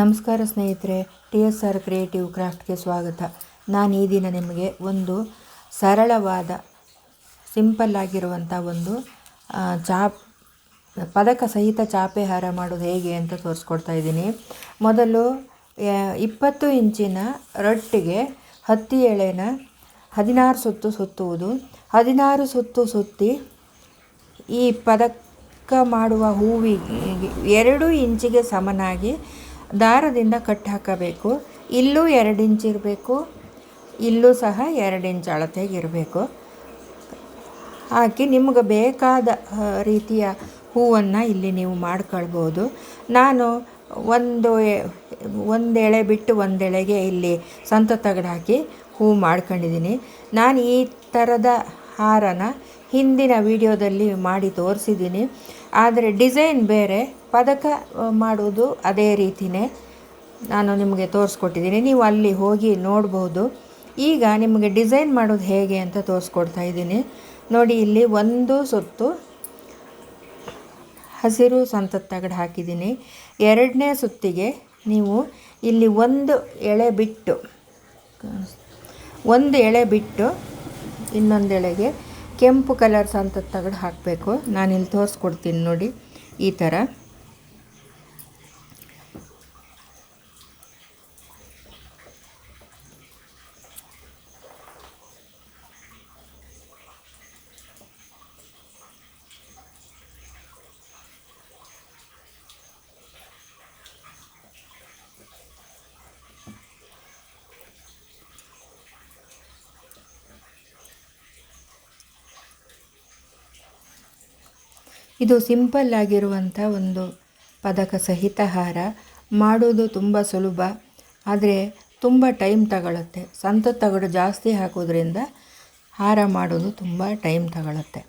ನಮಸ್ಕಾರ ಸ್ನೇಹಿತರೆ, T S R creative ಕ್ರಾಫ್ಟ್ಗೆ ಸ್ವಾಗತ. ನಾನು ಈ ದಿನ ನಿಮಗೆ ಒಂದು ಸರಳವಾದ, ಸಿಂಪಲ್ ಆಗಿರುವಂಥ ಒಂದು ಚಾಪ್, ಪದಕ ಸಹಿತ ಚಾಪೆ ಹಾರ ಮಾಡೋದು ಹೇಗೆ ಅಂತ ತೋರಿಸ್ಕೊಡ್ತಾ ಇದ್ದೀನಿ. ಮೊದಲು ಇಪ್ಪತ್ತು ಇಂಚಿನ ರೊಟ್ಟಿಗೆ ಹತ್ತಿ ಎಳೆನ ಹದಿನಾರು ಸುತ್ತು ಸುತ್ತುವುದು. ಹದಿನಾರು ಸುತ್ತು ಸುತ್ತಿ ಈ ಪದಕ ಮಾಡುವ ಹೂವಿಗೆ ಎರಡು ಇಂಚಿಗೆ ಸಮನಾಗಿ ದಾರದಿಂದ ಕಟ್ ಹಾಕಬೇಕು. ಇಲ್ಲೂ ಎರಡು ಇಂಚ್ ಇರಬೇಕು. ಇಲ್ಲೂ ಸಹ ಎರಡು ಇಂಚ್ ಅಳತೆಗಿರಬೇಕು ಹಾಕಿ ನಿಮಗೆ ಬೇಕಾದ ರೀತಿಯ ಹೂವನ್ನು ಇಲ್ಲಿ ನೀವು ಮಾಡ್ಕೊಳ್ಬೋದು. ನಾನು ಒಂದು ಒಂದೆಳೆ ಬಿಟ್ಟು ಒಂದೆಳೆಗೆ ಇಲ್ಲಿ ಸಂತ ತಗಡು ಹಾಕಿ ಹೂ ಮಾಡ್ಕೊಂಡಿದ್ದೀನಿ. ನಾನು ಈ ಥರದ ಹಾರನ ಹಿಂದಿನ ವಿಡಿಯೋದಲ್ಲಿ ಮಾಡಿ ತೋರಿಸಿದ್ದೀನಿ. ಆದರೆ ಡಿಸೈನ್ ಬೇರೆ. ಪದಕ ಮಾಡುವುದು ಅದೇ ರೀತಿಯೇ ನಾನು ನಿಮಗೆ ತೋರಿಸ್ಕೊಟ್ಟಿದ್ದೀನಿ. ನೀವು ಅಲ್ಲಿ ಹೋಗಿ ನೋಡ್ಬೋದು. ಈಗ ನಿಮಗೆ ಡಿಸೈನ್ ಮಾಡೋದು ಹೇಗೆ ಅಂತ ತೋರಿಸ್ಕೊಡ್ತಾ ಇದ್ದೀನಿ. ನೋಡಿ, ಇಲ್ಲಿ ಒಂದು ಸುತ್ತು ಹಸಿರು ಸಂತದ ತಗಡು ಹಾಕಿದ್ದೀನಿ. ಎರಡನೇ ಸುತ್ತಿಗೆ ನೀವು ಇಲ್ಲಿ ಒಂದು ಎಳೆ ಬಿಟ್ಟು, ಒಂದು ಎಳೆ ಬಿಟ್ಟು ಇನ್ನೊಂದು ಎಳೆಗೆ ಕೆಂಪು ಕಲರ್ ಸಂತದ ತಗಡು ಹಾಕಬೇಕು. ನಾನಿಲ್ಲಿ ತೋರಿಸ್ಕೊಡ್ತೀನಿ ನೋಡಿ ಈ ಥರ. ಇದು ಸಿಂಪಲ್ ಆಗಿರುವಂಥ ಒಂದು ಪದಕ ಸಹಿತ ಹಾರ. ಮಾಡೋದು ತುಂಬ ಸುಲಭ, ಆದರೆ ತುಂಬ ಟೈಮ್ ತಗೊಳ್ಳುತ್ತೆ ಸಂತ ತಗಡು ಜಾಸ್ತಿ ಹಾಕೋದ್ರಿಂದ ಹಾರ ಮಾಡೋದು ತುಂಬ ಟೈಮ್ ತಗೊಳುತ್ತೆ.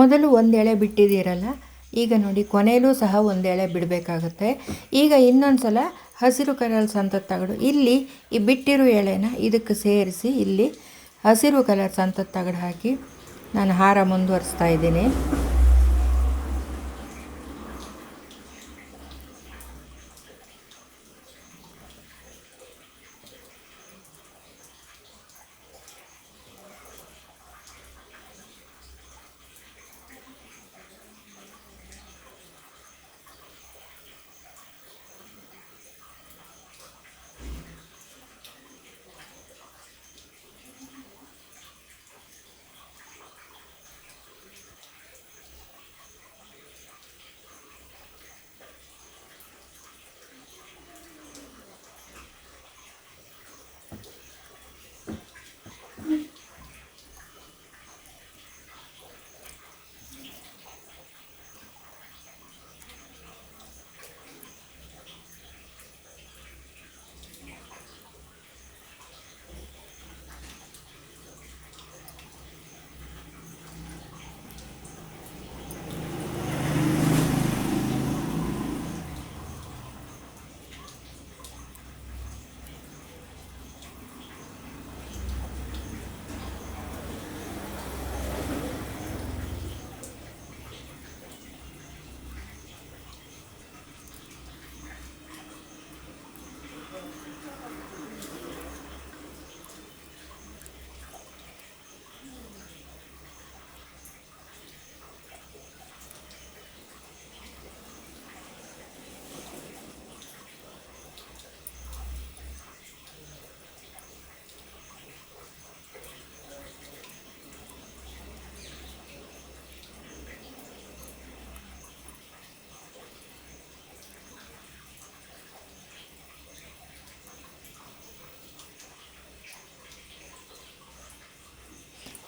ಮೊದಲು ಒಂದು ಎಳೆ ಬಿಟ್ಟಿದ್ದೀರಲ್ಲ, ಈಗ ನೋಡಿ ಕೊನೆಯಲ್ಲೂ ಸಹ ಒಂದು ಎಳೆ ಬಿಡಬೇಕಾಗುತ್ತೆ. ಈಗ ಇನ್ನೊಂದು ಸಲ ಹಸಿರು ಕಲರ್ ಸಂತದ ತಗಡು. ಇಲ್ಲಿ ಈ ಬಿಟ್ಟಿರೋ ಎಳೆನ ಇದಕ್ಕೆ ಸೇರಿಸಿ ಇಲ್ಲಿ ಹಸಿರು ಕಲರ್ ಸಂತದ ತಗಡು ಹಾಕಿ ನಾನು ಹಾರ ಮುಂದುವರಿಸ್ತಾ ಇದ್ದೀನಿ.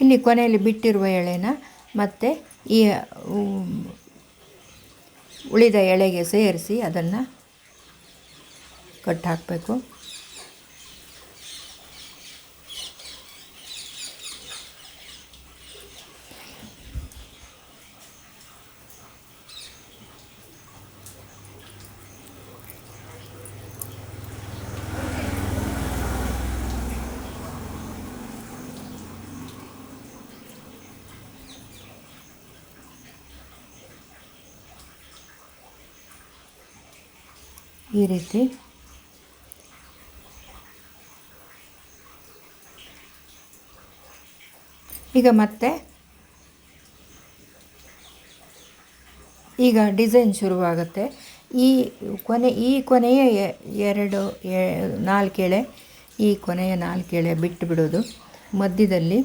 ಇಲ್ಲಿ ಕೊನೆಯಲ್ಲಿ ಬಿಟ್ಟಿರುವ ಎಳೆನ ಮತ್ತು ಈ ಉಳಿದ ಎಳೆಗೆ ಸೇರಿಸಿ ಅದನ್ನು ಕಟ್ ಈ ರೀತಿ. ಈಗ ಮತ್ತೆ ಈಗ ಡಿಸೈನ್ ಶುರುವಾಗುತ್ತೆ. ಈ ಕೊನೆ, ಈ ಕೊನೆಯ ಎರಡು ನಾಲ್ಕು ಎಳೆ ಈ ಕೊನೆಯ ನಾಲ್ಕು ಎಳೆ ಬಿಟ್ಟು ಬಿಡೋದು. ಮಧ್ಯದಲ್ಲಿ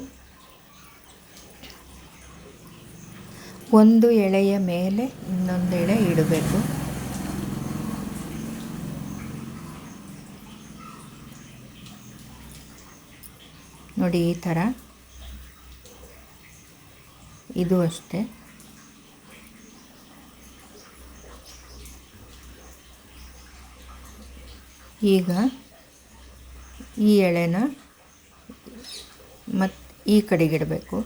ಒಂದು ಎಳೆಯ ಮೇಲೆ ಇನ್ನೊಂದು ಎಳೆ ಇಡಬೇಕು. ನೋಡಿ ಈ ಥರ. ಇದು ಅಷ್ಟೇ. ಈಗ ಈ ಎಳೆನ ಮತ್ತು ಈ ಕಡೆಗಿಡಬೇಕು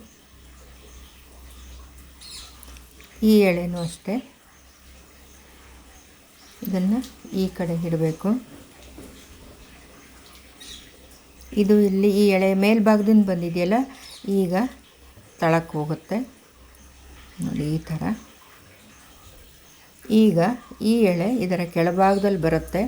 ಈ ಎಳೆನೂ ಅಷ್ಟೇ. ಇದನ್ನು ಈ ಕಡೆಗೆ ಇಡಬೇಕು. ಇದು ಇಲ್ಲಿ ಈ ಎಳೆ ಮೇಲ್ಭಾಗದಿಂದ ಬಂದಿದೆಯಲ್ಲ, ಈಗ ತಳಕ್ಕೆ ಹೋಗುತ್ತೆ. ನೋಡಿ ಈ ಥರ. ಈಗ ಈ ಎಳೆ ಇದರ ಕೆಳಭಾಗದಲ್ಲಿ ಬರುತ್ತೆ.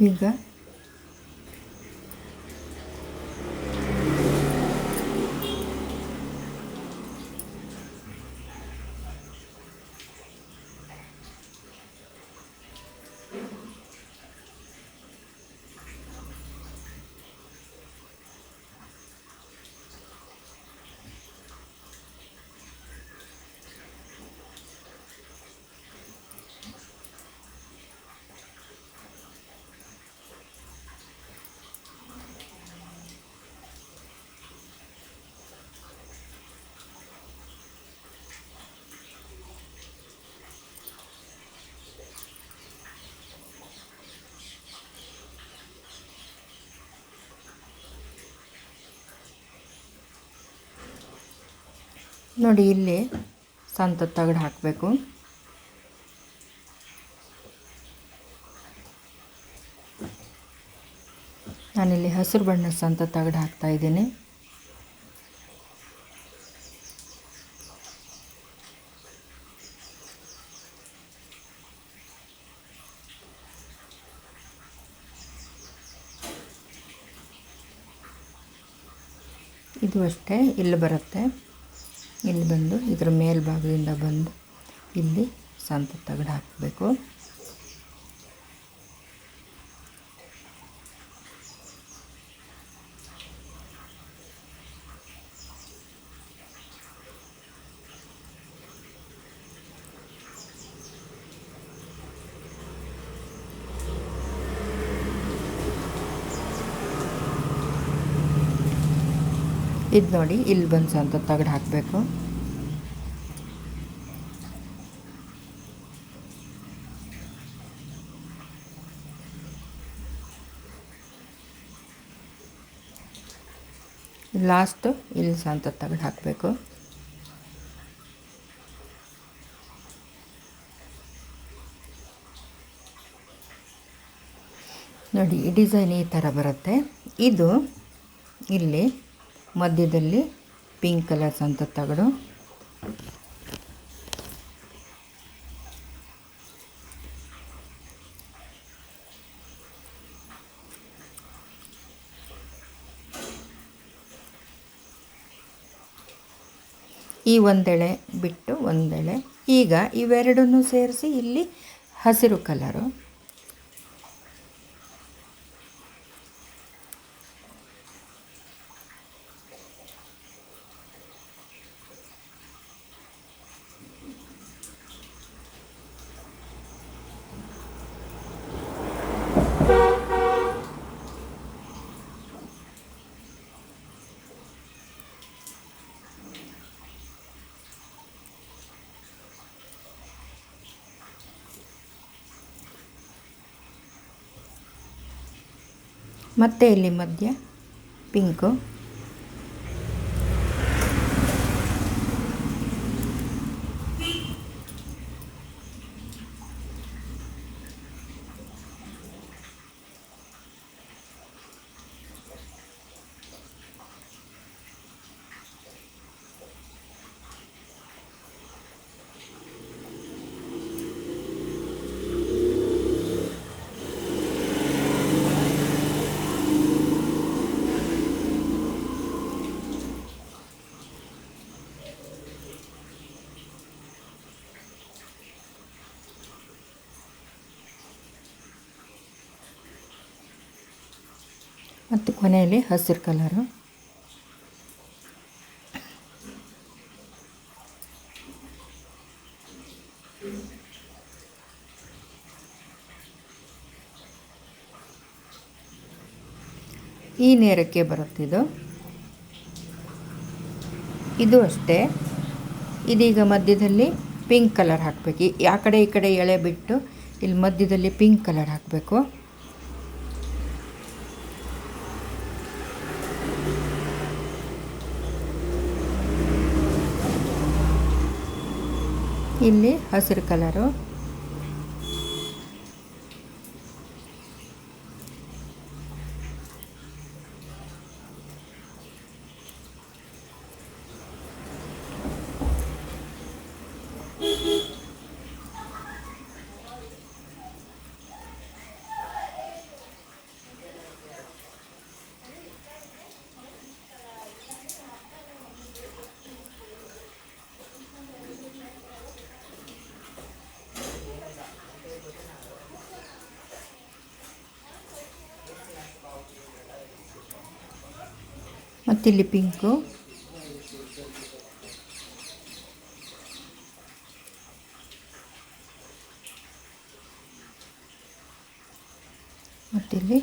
ಈಗ ನೋಡಿ ಇಲ್ಲಿ ಸಂತ ತಗಡು ಹಾಕಬೇಕು. ನಾನಿಲ್ಲಿ ಹಸಿರು ಬಣ್ಣದ ಸಂತ ತಗಡು ಹಾಕ್ತಾ ಇದ್ದೀನಿ. ಇದು ಅಷ್ಟೇ, ಇಲ್ಲಿ ಬರುತ್ತೆ. ಇಲ್ಲಿ ಬಂದು ಇದರ ಮೇಲ್ಭಾಗದಿಂದ ಬಂದು ಇಲ್ಲಿ ಸಂತ ತಗಡು ಹಾಕಬೇಕು. ಇದು ನೋಡಿ, ಇಲ್ಲಿ ಬಂದು ಅಂತ ತಗಡು ಹಾಕಬೇಕು. ಲಾಸ್ಟು ಇಲ್ಲಿ ಅಂತ ತಗಡು ಹಾಕಬೇಕು. ನೋಡಿ, ಈ ಡಿಸೈನ್ ಈ ಥರ ಬರುತ್ತೆ. ಇದು ಇಲ್ಲಿ ಮಧ್ಯದಲ್ಲಿ ಪಿಂಕ್ ಕಲರ್ಸ್ ಅಂತ ತಗಡು. ಈ ಒಂದೆಳೆ ಬಿಟ್ಟು ಒಂದೆಳೆ. ಈಗ ಇವೆರಡನ್ನೂ ಸೇರಿಸಿ ಇಲ್ಲಿ ಹಸಿರು ಕಲರು ಮತ್ತು ಇಲ್ಲಿ ಮಧ್ಯ ಪಿಂಕು. ಮತ್ತು ಕೊನೆಯಲ್ಲಿ ಹಸಿರು ಕಲರು. ಈ ನೇರಕ್ಕೆ ಬರುತ್ತಿದ್ದು ಇದು. ಅಷ್ಟೇ. ಇದೀಗ ಮಧ್ಯದಲ್ಲಿ ಪಿಂಕ್ ಕಲರ್ ಹಾಕಬೇಕು. ಆ ಕಡೆ ಈ ಕಡೆ ಎಳೆ ಬಿಟ್ಟು ಇಲ್ಲಿ ಮಧ್ಯದಲ್ಲಿ ಪಿಂಕ್ ಕಲರ್ ಹಾಕಬೇಕು. ಇಲ್ಲಿ ಹಸಿರು ಕಲರು ಮತ್ತಿಲ್ಲಿ ಪಿಂಕು. ಮತ್ತಿಲ್ಲಿ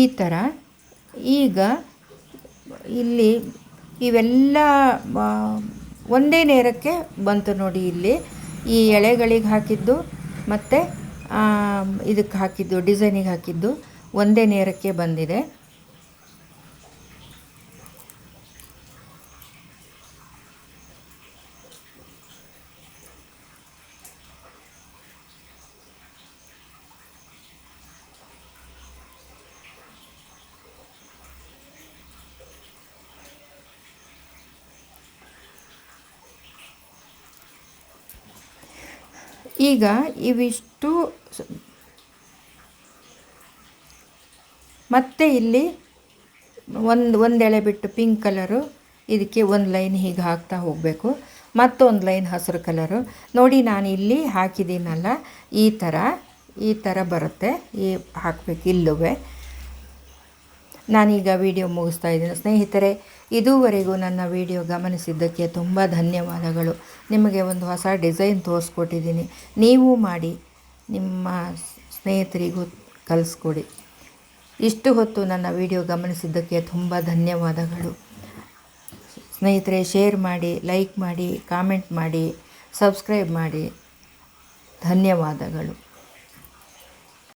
ಈ ಥರ ಈಗ ಇಲ್ಲಿ ಇವೆಲ್ಲ ಒಂದೇ ನೇರಕ್ಕೆ ಬಂತು ನೋಡಿ ಇಲ್ಲಿ. ಈ ಎಳೆಗಳಿಗೆ ಹಾಕಿದ್ದು ಮತ್ತು ಇದಕ್ಕೆ ಹಾಕಿದ್ದು, ಡಿಸೈನಿಗೆ ಹಾಕಿದ್ದು ಒಂದೇ ನೇರಕ್ಕೆ ಬಂದಿದೆ. ಈಗ ಇವಿಷ್ಟು ಮತ್ತೆ ಇಲ್ಲಿ ಒಂದು ಒಂದೆಳೆ ಬಿಟ್ಟು ಪಿಂಕ್ ಕಲರು, ಇದಕ್ಕೆ ಒಂದು ಲೈನ್ ಹೀಗೆ ಹಾಕ್ತಾ ಹೋಗಬೇಕು. ಮತ್ತೊಂದು ಲೈನ್ ಹಸಿರು ಕಲರು. ನೋಡಿ ನಾನು ಇಲ್ಲಿ ಹಾಕಿದ್ದೀನಲ್ಲ, ಈ ಥರ ಈ ಥರ ಬರುತ್ತೆ, ಈ ಹಾಕಬೇಕು ಇಲ್ಲುವೆ. ನಾನೀಗ ವಿಡಿಯೋ ಮುಗಿಸ್ತಾ ಇದ್ದೀನಿ. ಸ್ನೇಹಿತರೆ ಇದುವರೆಗೂ ನನ್ನ ವಿಡಿಯೋ ಗಮನಿಸಿದ್ದಕ್ಕೆ ತುಂಬ ಧನ್ಯವಾದಗಳು. ನಿಮಗೆ ಒಂದು ಹೊಸ ಡಿಸೈನ್ ತೋರಿಸ್ಕೊಟ್ಟಿದ್ದೀನಿ. ನೀವು ಮಾಡಿ, ನಿಮ್ಮ ಸ್ನೇಹಿತರಿಗೂ ಕಲಿಸ್ಕೊಡಿ. ಇಷ್ಟು ಹೊತ್ತು ನನ್ನ ವಿಡಿಯೋ ಗಮನಿಸಿದ್ದಕ್ಕೆ ತುಂಬ ಧನ್ಯವಾದಗಳು. ಸ್ನೇಹಿತರೆ, ಶೇರ್ ಮಾಡಿ, ಲೈಕ್ ಮಾಡಿ, ಕಾಮೆಂಟ್ ಮಾಡಿ, ಸಬ್ಸ್ಕ್ರೈಬ್ ಮಾಡಿ. ಧನ್ಯವಾದಗಳು.